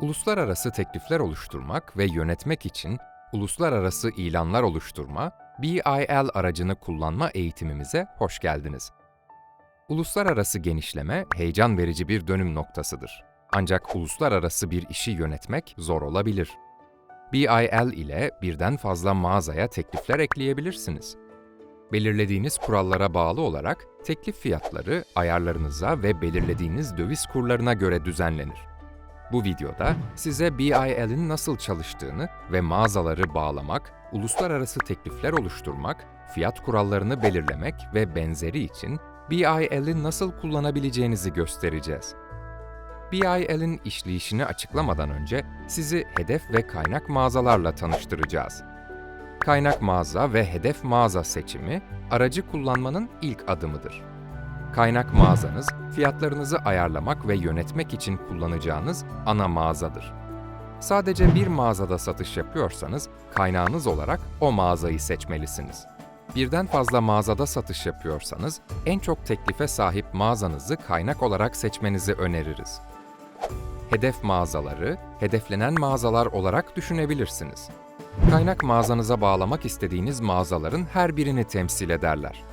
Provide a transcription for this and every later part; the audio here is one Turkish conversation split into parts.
Uluslararası teklifler oluşturmak ve yönetmek için uluslararası ilanlar oluşturma, BIL aracını kullanma eğitimimize hoş geldiniz. Uluslararası genişleme heyecan verici bir dönüm noktasıdır. Ancak uluslararası bir işi yönetmek zor olabilir. BIL ile birden fazla mağazaya teklifler ekleyebilirsiniz. Belirlediğiniz kurallara bağlı olarak teklif fiyatları ayarlarınıza ve belirlediğiniz döviz kurlarına göre düzenlenir. Bu videoda size BIL'in nasıl çalıştığını ve mağazaları bağlamak, uluslararası teklifler oluşturmak, fiyat kurallarını belirlemek ve benzeri için BIL'i nasıl kullanabileceğinizi göstereceğiz. BIL'in işleyişini açıklamadan önce sizi hedef ve kaynak mağazalarla tanıştıracağız. Kaynak mağaza ve hedef mağaza seçimi, aracı kullanmanın ilk adımıdır. Kaynak mağazanız, fiyatlarınızı ayarlamak ve yönetmek için kullanacağınız ana mağazadır. Sadece bir mağazada satış yapıyorsanız, kaynağınız olarak o mağazayı seçmelisiniz. Birden fazla mağazada satış yapıyorsanız, en çok teklife sahip mağazanızı kaynak olarak seçmenizi öneririz. Hedef mağazaları, hedeflenen mağazalar olarak düşünebilirsiniz. Kaynak mağazanıza bağlamak istediğiniz mağazaların her birini temsil ederler.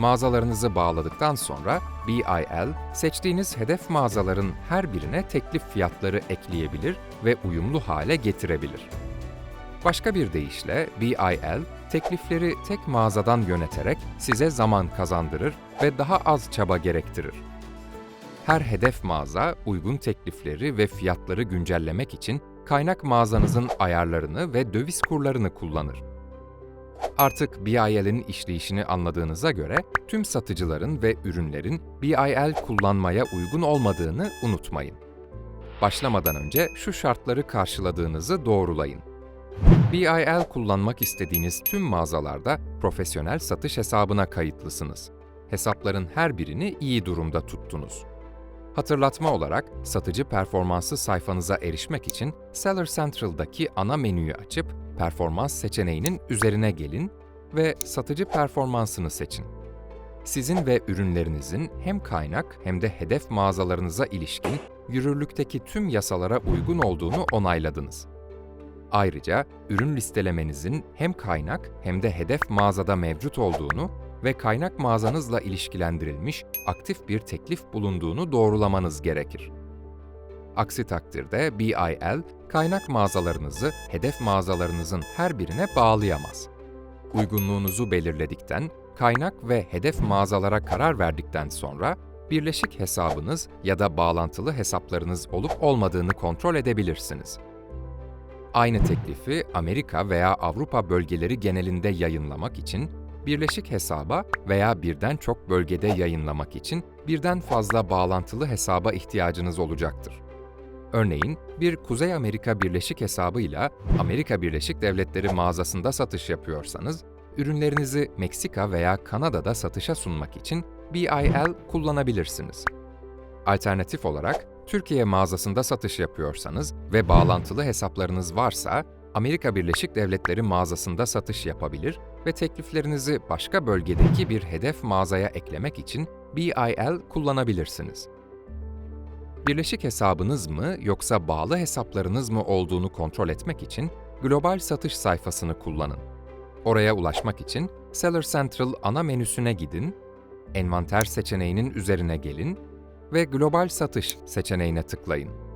Mağazalarınızı bağladıktan sonra BIL, seçtiğiniz hedef mağazaların her birine teklif fiyatları ekleyebilir ve uyumlu hale getirebilir. Başka bir deyişle BIL, teklifleri tek mağazadan yöneterek size zaman kazandırır ve daha az çaba gerektirir. Her hedef mağaza uygun teklifleri ve fiyatları güncellemek için kaynak mağazanızın ayarlarını ve döviz kurlarını kullanır. Artık BIL'in işleyişini anladığınıza göre tüm satıcıların ve ürünlerin BIL kullanmaya uygun olmadığını unutmayın. Başlamadan önce şu şartları karşıladığınızı doğrulayın. BIL kullanmak istediğiniz tüm mağazalarda profesyonel satış hesabına kayıtlısınız. Hesapların her birini iyi durumda tuttunuz. Hatırlatma olarak satıcı performansı sayfanıza erişmek için Seller Central'daki ana menüyü açıp performans seçeneğinin üzerine gelin ve satıcı performansını seçin. Sizin ve ürünlerinizin hem kaynak hem de hedef mağazalarınıza ilişkin yürürlükteki tüm yasalara uygun olduğunu onayladınız. Ayrıca ürün listelemenizin hem kaynak hem de hedef mağazada mevcut olduğunu ve kaynak mağazanızla ilişkilendirilmiş aktif bir teklif bulunduğunu doğrulamanız gerekir. Aksi takdirde BIL, kaynak mağazalarınızı hedef mağazalarınızın her birine bağlayamaz. Uygunluğunuzu belirledikten, kaynak ve hedef mağazalara karar verdikten sonra, birleşik hesabınız ya da bağlantılı hesaplarınız olup olmadığını kontrol edebilirsiniz. Aynı teklifi Amerika veya Avrupa bölgeleri genelinde yayınlamak için birleşik hesaba veya birden çok bölgede yayınlamak için birden fazla bağlantılı hesaba ihtiyacınız olacaktır. Örneğin bir Kuzey Amerika Birleşik hesabıyla Amerika Birleşik Devletleri mağazasında satış yapıyorsanız, ürünlerinizi Meksika veya Kanada'da satışa sunmak için BIL kullanabilirsiniz. Alternatif olarak Türkiye mağazasında satış yapıyorsanız ve bağlantılı hesaplarınız varsa Amerika Birleşik Devletleri mağazasında satış yapabilir ve tekliflerinizi başka bölgedeki bir hedef mağazaya eklemek için BIL kullanabilirsiniz. Birleşik hesabınız mı yoksa bağlı hesaplarınız mı olduğunu kontrol etmek için global satış sayfasını kullanın. Oraya ulaşmak için Seller Central ana menüsüne gidin, envanter seçeneğinin üzerine gelin ve global satış seçeneğine tıklayın.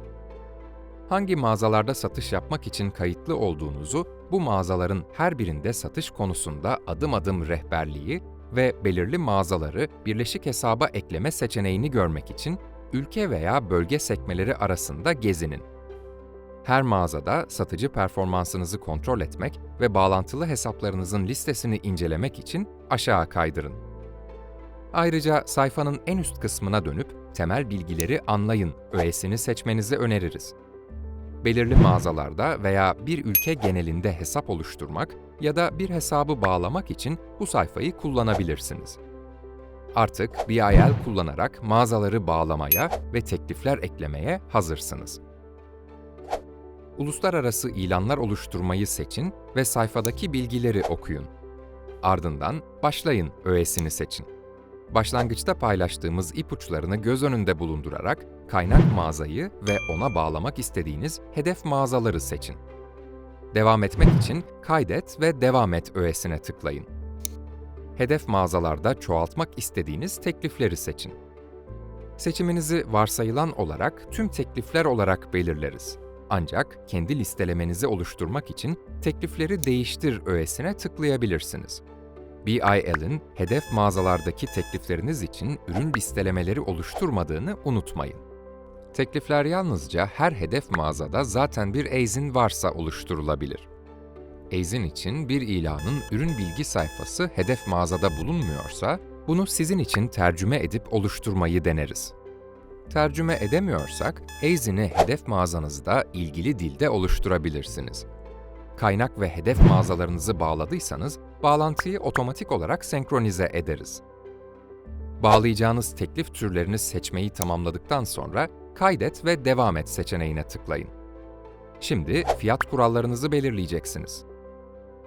Hangi mağazalarda satış yapmak için kayıtlı olduğunuzu, bu mağazaların her birinde satış konusunda adım adım rehberliği ve belirli mağazaları birleşik hesaba ekleme seçeneğini görmek için ülke veya bölge sekmeleri arasında gezinin. Her mağazada satıcı performansınızı kontrol etmek ve bağlantılı hesaplarınızın listesini incelemek için aşağı kaydırın. Ayrıca sayfanın en üst kısmına dönüp temel bilgileri anlayın öğesini seçmenizi öneririz. Belirli mağazalarda veya bir ülke genelinde hesap oluşturmak ya da bir hesabı bağlamak için bu sayfayı kullanabilirsiniz. Artık BIL kullanarak mağazaları bağlamaya ve teklifler eklemeye hazırsınız. Uluslararası ilanlar oluşturmayı seçin ve sayfadaki bilgileri okuyun. Ardından başlayın öğesini seçin. Başlangıçta paylaştığımız ipuçlarını göz önünde bulundurarak kaynak mağazayı ve ona bağlamak istediğiniz hedef mağazaları seçin. Devam etmek için Kaydet ve Devam et öğesine tıklayın. Hedef mağazalarda çoğaltmak istediğiniz teklifleri seçin. Seçiminizi varsayılan olarak tüm teklifler olarak belirleriz. Ancak kendi listelemenizi oluşturmak için Teklifleri Değiştir öğesine tıklayabilirsiniz. BIL'in hedef mağazalardaki teklifleriniz için ürün listelemeleri oluşturmadığını unutmayın. Teklifler yalnızca her hedef mağazada zaten bir eizin varsa oluşturulabilir. Eizin için bir ilanın ürün bilgi sayfası hedef mağazada bulunmuyorsa, bunu sizin için tercüme edip oluşturmayı deneriz. Tercüme edemiyorsak, Eizin'i hedef mağazanızda ilgili dilde oluşturabilirsiniz. Kaynak ve hedef mağazalarınızı bağladıysanız, bağlantıyı otomatik olarak senkronize ederiz. Bağlayacağınız teklif türlerini seçmeyi tamamladıktan sonra Kaydet ve Devam et seçeneğine tıklayın. Şimdi fiyat kurallarınızı belirleyeceksiniz.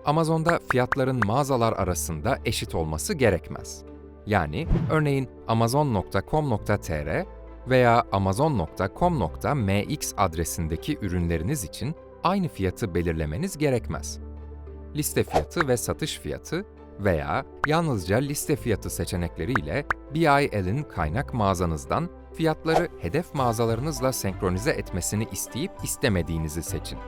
Amazon'da fiyatların mağazalar arasında eşit olması gerekmez. Yani örneğin amazon.com.tr veya amazon.com.mx adresindeki ürünleriniz için aynı fiyatı belirlemeniz gerekmez. Liste fiyatı ve satış fiyatı veya yalnızca liste fiyatı seçenekleriyle BIL'in kaynak mağazanızdan fiyatları hedef mağazalarınızla senkronize etmesini isteyip istemediğinizi seçin.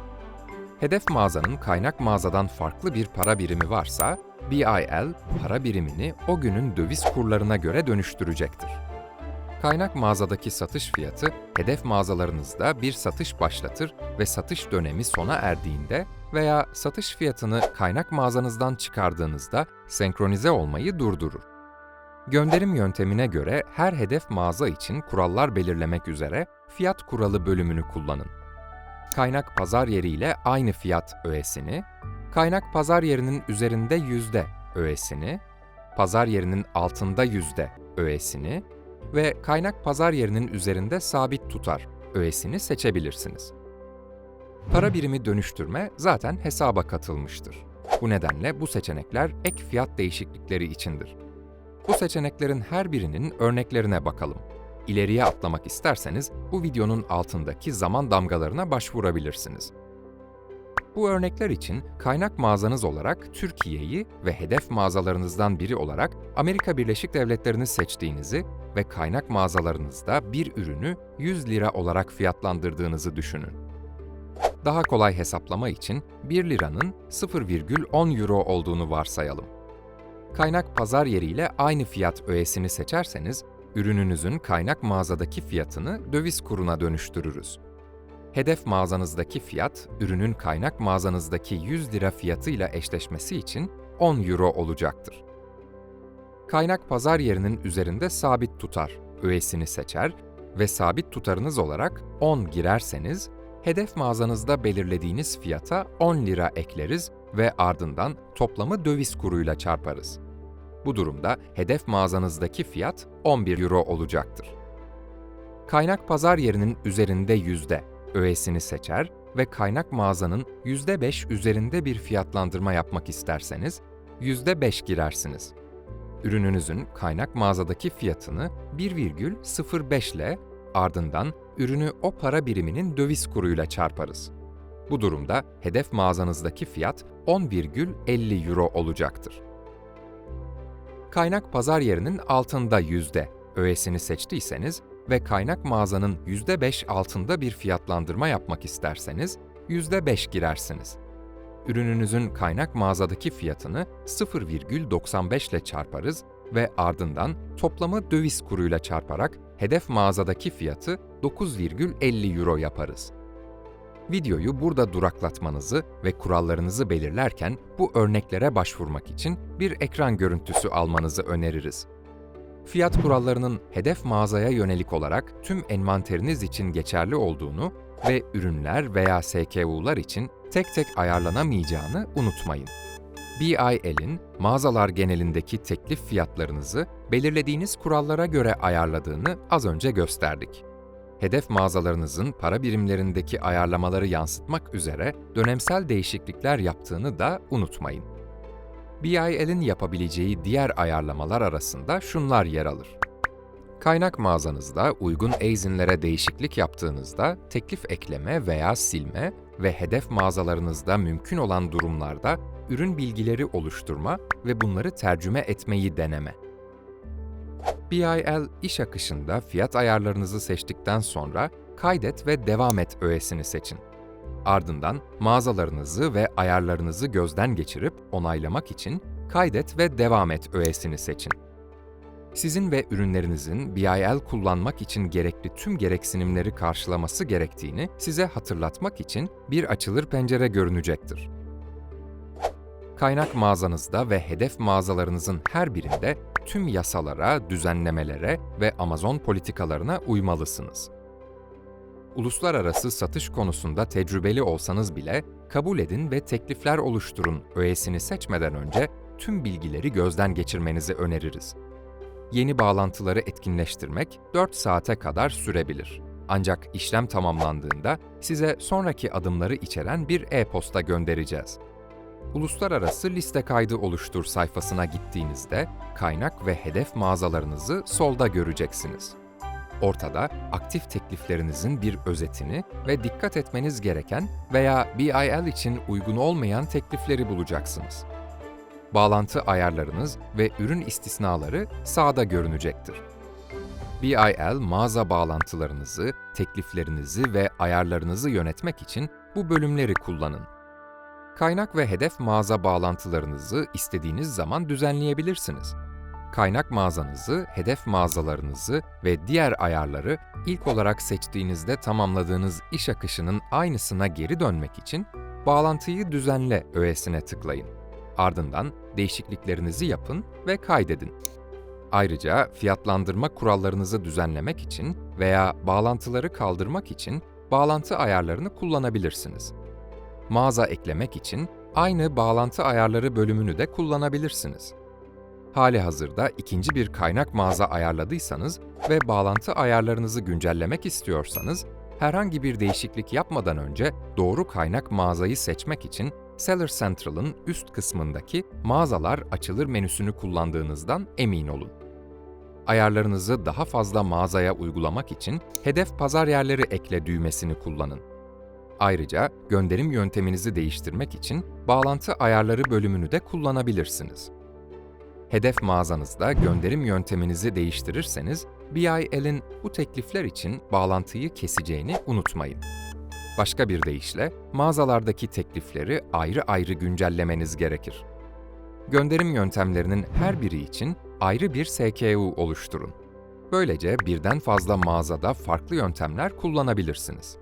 Hedef mağazanın kaynak mağazadan farklı bir para birimi varsa, BIL para birimini o günün döviz kurlarına göre dönüştürecektir. Kaynak mağazadaki satış fiyatı, hedef mağazalarınızda bir satış başlatır ve satış dönemi sona erdiğinde veya satış fiyatını kaynak mağazanızdan çıkardığınızda senkronize olmayı durdurur. Gönderim yöntemine göre her hedef mağaza için kurallar belirlemek üzere fiyat kuralı bölümünü kullanın. Kaynak pazar yeri ile aynı fiyat öğesini, kaynak pazar yerinin üzerinde yüzde öğesini, pazar yerinin altında yüzde öğesini ve kaynak pazar yerinin üzerinde sabit tutar öğesini seçebilirsiniz. Para birimi dönüştürme zaten hesaba katılmıştır. Bu nedenle bu seçenekler ek fiyat değişiklikleri içindir. Bu seçeneklerin her birinin örneklerine bakalım. İleriye atlamak isterseniz bu videonun altındaki zaman damgalarına başvurabilirsiniz. Bu örnekler için kaynak mağazanız olarak Türkiye'yi ve hedef mağazalarınızdan biri olarak Amerika Birleşik Devletleri'ni seçtiğinizi ve kaynak mağazalarınızda bir ürünü 100 lira olarak fiyatlandırdığınızı düşünün. Daha kolay hesaplama için 1 liranın 0,10 euro olduğunu varsayalım. Kaynak pazar yeriyle aynı fiyat öğesini seçerseniz, ürününüzün kaynak mağazadaki fiyatını döviz kuruna dönüştürürüz. Hedef mağazanızdaki fiyat, ürünün kaynak mağazanızdaki 100 lira fiyatıyla eşleşmesi için 10 euro olacaktır. Kaynak pazar yerinin üzerinde sabit tutar öğesini seçer ve sabit tutarınız olarak 10 girerseniz, hedef mağazanızda belirlediğiniz fiyata 10 lira ekleriz ve ardından toplamı döviz kuruyla çarparız. Bu durumda hedef mağazanızdaki fiyat 11 euro olacaktır. Kaynak pazar yerinin üzerinde yüzde öğesini seçer ve kaynak mağazanın %5 üzerinde bir fiyatlandırma yapmak isterseniz %5 girersiniz. Ürününüzün kaynak mağazadaki fiyatını 1,05 ile ardından ürünü o para biriminin döviz kuruyla çarparız. Bu durumda hedef mağazanızdaki fiyat 10,50 euro olacaktır. Kaynak pazar yerinin altında yüzde öğesini seçtiyseniz ve kaynak mağazanın %5 altında bir fiyatlandırma yapmak isterseniz %5 girersiniz. Ürününüzün kaynak mağazadaki fiyatını 0,95 ile çarparız ve ardından toplamı döviz kuruyla çarparak hedef mağazadaki fiyatı 9,50 euro yaparız. Videoyu burada duraklatmanızı ve kurallarınızı belirlerken bu örneklere başvurmak için bir ekran görüntüsü almanızı öneririz. Fiyat kurallarının hedef mağazaya yönelik olarak tüm envanteriniz için geçerli olduğunu ve ürünler veya SKU'lar için tek tek ayarlanamayacağını unutmayın. BIL'in mağazalar genelindeki teklif fiyatlarınızı belirlediğiniz kurallara göre ayarladığını az önce gösterdik. Hedef mağazalarınızın para birimlerindeki ayarlamaları yansıtmak üzere dönemsel değişiklikler yaptığını da unutmayın. BIL'in yapabileceği diğer ayarlamalar arasında şunlar yer alır. Kaynak mağazanızda uygun ASIN'lere değişiklik yaptığınızda teklif ekleme veya silme ve hedef mağazalarınızda mümkün olan durumlarda ürün bilgileri oluşturma ve bunları tercüme etmeyi deneme. BIL iş akışında fiyat ayarlarınızı seçtikten sonra Kaydet ve Devam et öğesini seçin. Ardından mağazalarınızı ve ayarlarınızı gözden geçirip onaylamak için Kaydet ve Devam et öğesini seçin. Sizin ve ürünlerinizin BIL kullanmak için gerekli tüm gereksinimleri karşılaması gerektiğini size hatırlatmak için bir açılır pencere görünecektir. Kaynak mağazanızda ve hedef mağazalarınızın her birinde tüm yasalara, düzenlemelere ve Amazon politikalarına uymalısınız. Uluslararası satış konusunda tecrübeli olsanız bile kabul edin ve teklifler oluşturun öğesini seçmeden önce tüm bilgileri gözden geçirmenizi öneririz. Yeni bağlantıları etkinleştirmek 4 saate kadar sürebilir. Ancak işlem tamamlandığında size sonraki adımları içeren bir e-posta göndereceğiz. Uluslararası liste kaydı oluştur sayfasına gittiğinizde kaynak ve hedef mağazalarınızı solda göreceksiniz. Ortada aktif tekliflerinizin bir özetini ve dikkat etmeniz gereken veya BIL için uygun olmayan teklifleri bulacaksınız. Bağlantı ayarlarınız ve ürün istisnaları sağda görünecektir. BIL mağaza bağlantılarınızı, tekliflerinizi ve ayarlarınızı yönetmek için bu bölümleri kullanın. Kaynak ve hedef mağaza bağlantılarınızı istediğiniz zaman düzenleyebilirsiniz. Kaynak mağazanızı, hedef mağazalarınızı ve diğer ayarları ilk olarak seçtiğinizde tamamladığınız iş akışının aynısına geri dönmek için Bağlantıyı düzenle öğesine tıklayın. Ardından değişikliklerinizi yapın ve kaydedin. Ayrıca fiyatlandırma kurallarınızı düzenlemek için veya bağlantıları kaldırmak için bağlantı ayarlarını kullanabilirsiniz. Mağaza eklemek için aynı bağlantı ayarları bölümünü de kullanabilirsiniz. Hali hazırda ikinci bir kaynak mağaza ayarladıysanız ve bağlantı ayarlarınızı güncellemek istiyorsanız, herhangi bir değişiklik yapmadan önce doğru kaynak mağazayı seçmek için Seller Central'ın üst kısmındaki Mağazalar açılır menüsünü kullandığınızdan emin olun. Ayarlarınızı daha fazla mağazaya uygulamak için Hedef Pazar Yerleri ekle düğmesini kullanın. Ayrıca gönderim yönteminizi değiştirmek için Bağlantı Ayarları bölümünü de kullanabilirsiniz. Hedef mağazanızda gönderim yönteminizi değiştirirseniz, BIL'in bu teklifler için bağlantıyı keseceğini unutmayın. Başka bir deyişle, mağazalardaki teklifleri ayrı ayrı güncellemeniz gerekir. Gönderim yöntemlerinin her biri için ayrı bir SKU oluşturun. Böylece birden fazla mağazada farklı yöntemler kullanabilirsiniz.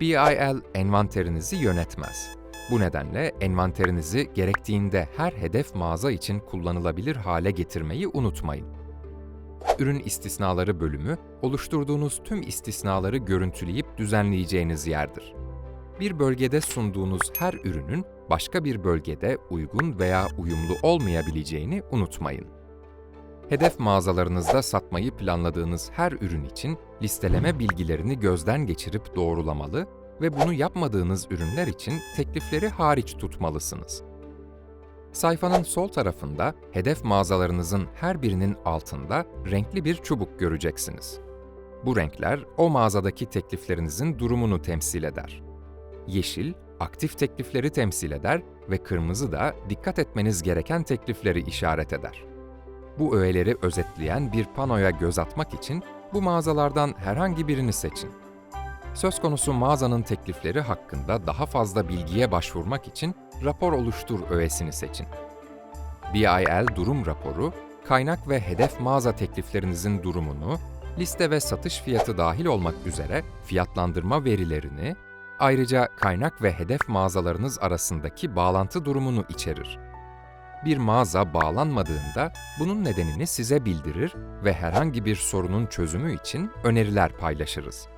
BIL envanterinizi yönetmez. Bu nedenle envanterinizi gerektiğinde her hedef mağaza için kullanılabilir hale getirmeyi unutmayın. Ürün istisnaları bölümü, oluşturduğunuz tüm istisnaları görüntüleyip düzenleyeceğiniz yerdir. Bir bölgede sunduğunuz her ürünün başka bir bölgede uygun veya uyumlu olmayabileceğini unutmayın. Hedef mağazalarınızda satmayı planladığınız her ürün için listeleme bilgilerini gözden geçirip doğrulamalı ve bunu yapmadığınız ürünler için teklifleri hariç tutmalısınız. Sayfanın sol tarafında hedef mağazalarınızın her birinin altında renkli bir çubuk göreceksiniz. Bu renkler o mağazadaki tekliflerinizin durumunu temsil eder. Yeşil, aktif teklifleri temsil eder ve kırmızı da dikkat etmeniz gereken teklifleri işaret eder. Bu öğeleri özetleyen bir panoya göz atmak için bu mağazalardan herhangi birini seçin. Söz konusu mağazanın teklifleri hakkında daha fazla bilgiye başvurmak için rapor oluştur öğesini seçin. BIL durum raporu, kaynak ve hedef mağaza tekliflerinizin durumunu, liste ve satış fiyatı dahil olmak üzere fiyatlandırma verilerini, ayrıca kaynak ve hedef mağazalarınız arasındaki bağlantı durumunu içerir. Bir mağaza bağlanmadığında bunun nedenini size bildirir ve herhangi bir sorunun çözümü için öneriler paylaşırız.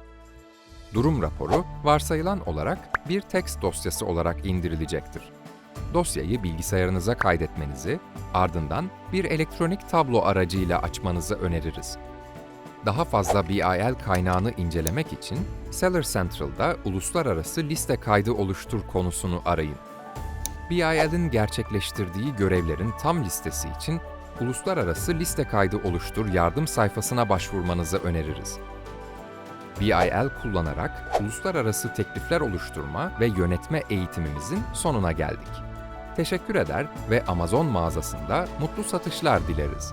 Durum raporu varsayılan olarak bir text dosyası olarak indirilecektir. Dosyayı bilgisayarınıza kaydetmenizi, ardından bir elektronik tablo aracıyla açmanızı öneririz. Daha fazla BIL kaynağını incelemek için Seller Central'da uluslararası liste kaydı oluştur konusunu arayın. BIL'in gerçekleştirdiği görevlerin tam listesi için Uluslararası Liste Kaydı Oluştur yardım sayfasına başvurmanızı öneririz. BIL kullanarak uluslararası teklifler oluşturma ve yönetme eğitimimizin sonuna geldik. Teşekkür eder ve Amazon mağazasında mutlu satışlar dileriz.